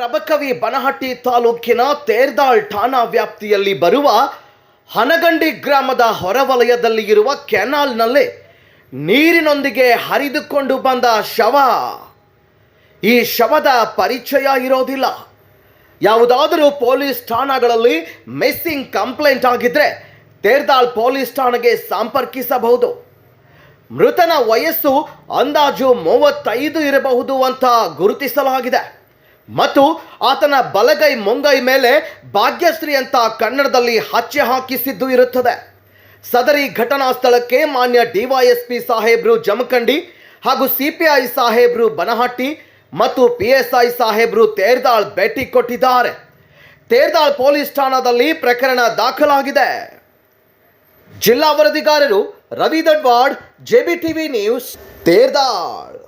ರಬಕವಿ ಬನಹಟ್ಟಿ ತಾಲೂಕಿನ ತೇರ್ದಾಳ್ ಠಾಣಾ ವ್ಯಾಪ್ತಿಯಲ್ಲಿ ಬರುವ ಹನಗಂಡಿ ಗ್ರಾಮದ ಹೊರವಲಯದಲ್ಲಿ ಇರುವ ಕೆನಾಲ್ನಲ್ಲಿ ನೀರಿನೊಂದಿಗೆ ಹರಿದುಕೊಂಡು ಬಂದ ಶವ. ಈ ಶವದ ಪರಿಚಯ ಇರೋದಿಲ್ಲ. ಯಾವುದಾದರೂ ಪೊಲೀಸ್ ಠಾಣಾಗಳಲ್ಲಿ ಮಿಸ್ಸಿಂಗ್ ಕಂಪ್ಲೇಂಟ್ ಆಗಿದ್ರೆ ತೇರ್ದಾಳ್ ಪೊಲೀಸ್ ಠಾಣೆಗೆ ಸಂಪರ್ಕಿಸಬಹುದು. ಮೃತನ ವಯಸ್ಸು ಅಂದಾಜು ಮೂವತ್ತೈದು ಇರಬಹುದು ಅಂತ ಗುರುತಿಸಲಾಗಿದೆ. ಮತ್ತು ಆತನ ಬಲಗೈ ಮುಂಗೈ ಮೇಲೆ ಭಾಗ್ಯಶ್ರೀ ಅಂತ ಕನ್ನಡದಲ್ಲಿ ಹಚ್ಚೆ ಹಾಕಿಸಿದ್ದು ಇರುತ್ತದೆ. ಸದರಿ ಘಟನಾ ಸ್ಥಳಕ್ಕೆ ಮಾನ್ಯ ಡಿವೈಎಸ್ಪಿ ಸಾಹೇಬ್ರು ಜಮಖಂಡಿ ಹಾಗೂ ಸಿಪಿಐ ಸಾಹೇಬ್ರು ಬನಹಟ್ಟಿ ಮತ್ತು ಪಿಎಸ್ಐ ಸಾಹೇಬ್ರು ತೇರ್ದಾಳ್ ಭೇಟಿ ಕೊಟ್ಟಿದ್ದಾರೆ. ತೇರ್ದಾಳ್ ಪೊಲೀಸ್ ಠಾಣಾದಲ್ಲಿ ಪ್ರಕರಣ ದಾಖಲಾಗಿದೆ. ಜಿಲ್ಲಾ ವರದಿಗಾರರು ರವಿ ದಡ್ವಾಡ್ ಜೆಬಿಟಿವಿ ನ್ಯೂಸ್, ತೇರ್ದಾಳ್.